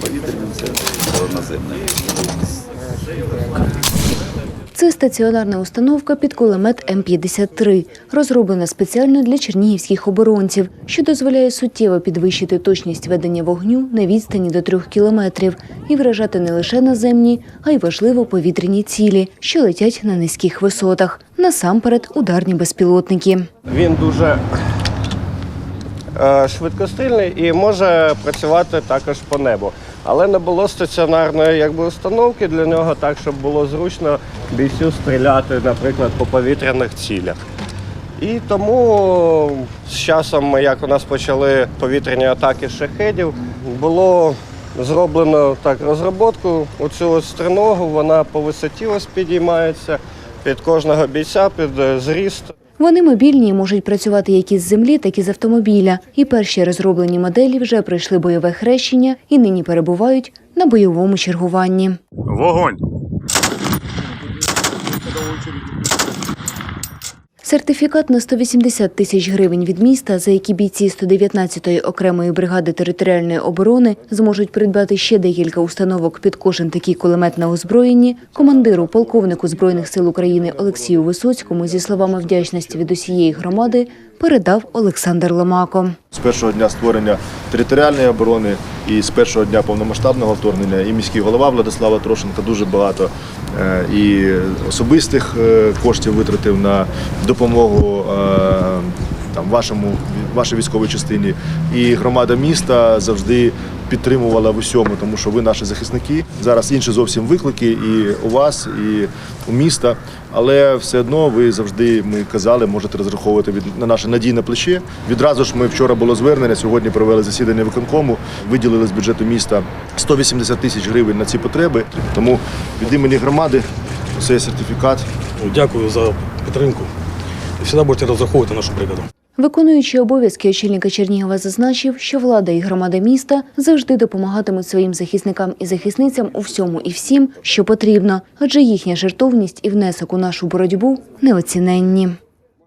повітряним, це наземне. Це стаціонарна установка під кулемет М-53, розроблена спеціально для чернігівських оборонців, що дозволяє суттєво підвищити точність ведення вогню на відстані до трьох кілометрів і вражати не лише наземні, а й важливо повітряні цілі, що летять на низьких висотах. Насамперед ударні безпілотники. Він дуже е, швидкостильний і може працювати також по небу. Але не було стаціонарної якби, установки для нього, так щоб було зручно бійцю стріляти, наприклад, по повітряних цілях. І тому з часом, як у нас почали повітряні атаки шахедів, було зроблено так розробку. Оцю ось стриногу, вона по висоті ось підіймається під кожного бійця, під е, зріст. Вони мобільні і можуть працювати як із землі, так і з автомобіля. І перші розроблені моделі вже пройшли бойове хрещення і нині перебувають на бойовому чергуванні. Вогонь! Сертифікат на 180 тисяч гривень від міста, за які бійці 119-ї окремої бригади територіальної оборони зможуть придбати ще декілька установок під кожен такий кулемет на озброєнні, командиру полковнику збройних сил України Олексію Висоцькому зі словами вдячності від усієї громади передав Олександр Ломако. З першого дня створення територіальної оборони і з першого дня повномасштабного вторгнення і міський голова Владислава Трошенка дуже багато е, і особистих е, коштів витратив на допомогу е, там, вашому, вашій військовій частині. І громада міста завжди підтримувала в усьому, тому що ви наші захисники. Зараз інші зовсім виклики і у вас, і у міста. Але все одно ви завжди ми казали, можете розраховувати від на наше надійне плече. Відразу ж ми вчора було звернення. Сьогодні провели засідання виконкому. Виділили з бюджету міста 180 тисяч гривень на ці потреби. Тому від імені громади цей сертифікат Дякую за підтримку. І завжди будете розраховувати нашу бригаду. Виконуючий обов'язки очільника Чернігова зазначив, що влада і громада міста завжди допомагатимуть своїм захисникам і захисницям у всьому і всім, що потрібно, адже їхня жертовність і внесок у нашу боротьбу неоціненні.